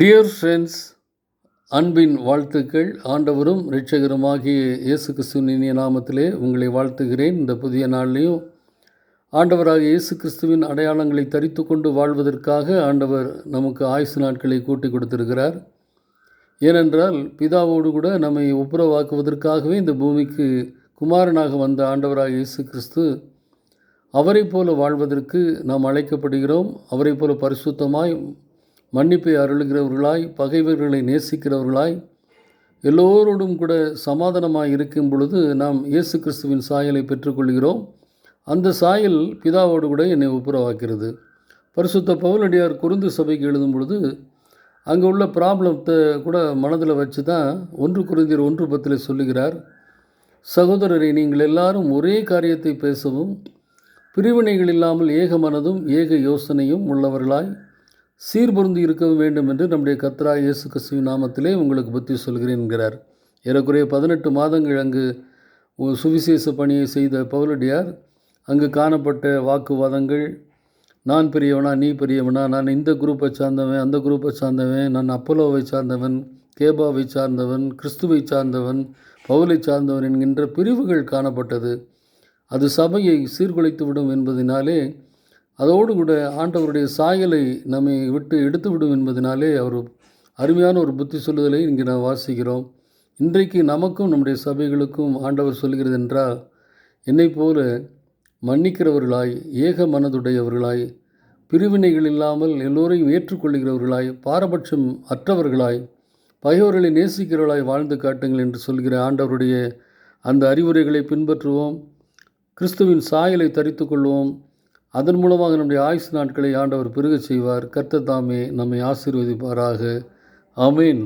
Dear friends அன்பின் வாழ்த்துக்கள். ஆண்டவரும் இரட்சகருமாகிய இயேசு கிறிஸ்துவின் இனிய நாமத்திலே உங்களை வாழ்த்துகிறேன். இந்த புதிய நாள்லேயும் ஆண்டவராக இயேசு கிறிஸ்துவின் அடையாளங்களை தரித்து கொண்டு வாழ்வதற்காக ஆண்டவர் நமக்கு ஆயுசு நாட்களை கூட்டி கொடுத்திருக்கிறார். ஏனென்றால் பிதாவோடு கூட நம்மை ஒப்புரவாக்குவதற்காகவே இந்த பூமிக்கு குமாரனாக வந்த ஆண்டவராக இயேசு கிறிஸ்து அவரைப் போல வாழ்வதற்கு நாம் அழைக்கப்படுகிறோம். அவரைப் போல பரிசுத்தமாய் மன்னிப்பை அருளுகிறவர்களாய் பகைவர்களை நேசிக்கிறவர்களாய் எல்லோரோடும் கூட சமாதானமாக இருக்கும் பொழுது நாம் இயேசு கிறிஸ்துவின் சாயலை பெற்றுக்கொள்கிறோம். அந்த சாயல் பிதாவோடு கூட என்னை ஒப்புரவாக்கிறது. பரிசுத்த பவுலடியார் குருந்து சபைக்கு எழுதும் பொழுது அங்கே உள்ள ப்ராப்ளத்தை கூட மனதில் வச்சு தான் ஒன்று குருந்தியர் ஒன்று பத்தில் சொல்லுகிறார். சகோதரரை நீங்கள் எல்லாரும் ஒரே காரியத்தை பேசவும் பிரிவினைகள் இல்லாமல் ஏக மனதும் ஏக யோசனையும் உள்ளவர்களாய் சீர்பொருந்தி இருக்க வேண்டும் என்று நம்முடைய கத்ரா இயேசு கிறிஸ்துவின் நாமத்திலே உங்களுக்கு புத்தி சொல்கிறேன் என்கிறார். ஏறக்குறைய பதினெட்டு மாதங்கள் அங்கு சுவிசேஷ பணியை செய்த பவுலடியார் அங்கு காணப்பட்ட வாக்குவாதங்கள் நான் பெரியவனா நீ பெரியவனா நான் இந்த குரூப்பை சார்ந்தவன் அந்த குரூப்பை சார்ந்தவன் நான் அப்போலோவை சார்ந்தவன் கேபாவை சார்ந்தவன் கிறிஸ்துவை சார்ந்தவன் பவுலை சார்ந்தவன் என்கின்ற பிரிவுகள் காணப்பட்டது. அது சபையை சீர்குலைத்து விடும் என்பதனாலே அதோடு கூட ஆண்டவருடைய சாயலை நம்மை விட்டு எடுத்து விடும் என்பதனாலே அவர் அருமையான ஒரு புத்தி சொல்லுதலை இங்கே நாம் வாசிக்கிறோம். இன்றைக்கு நமக்கும் நம்முடைய சபைகளுக்கும் ஆண்டவர் சொல்கிறது என்றால் என்னை போல மன்னிக்கிறவர்களாய் ஏக மனதுடையவர்களாய் பிரிவினைகள் இல்லாமல் எல்லோரையும் ஏற்றுக்கொள்கிறவர்களாய் பாரபட்சம் அற்றவர்களாய் பகைவர்களை நேசிக்கிறவர்களாய் வாழ்ந்து காட்டுங்கள் என்று சொல்கிற ஆண்டவருடைய அந்த அறிவுரைகளை பின்பற்றுவோம். கிறிஸ்துவின் சாயலை தரித்து கொள்வோம் அதன் மூலமாக நம்முடைய ஆயுசு நாட்களை ஆண்டவர் பெருகச் செய்வார். கர்த்தர் தாமே நம்மை ஆசீர்வதிப்பாராக. அமீன்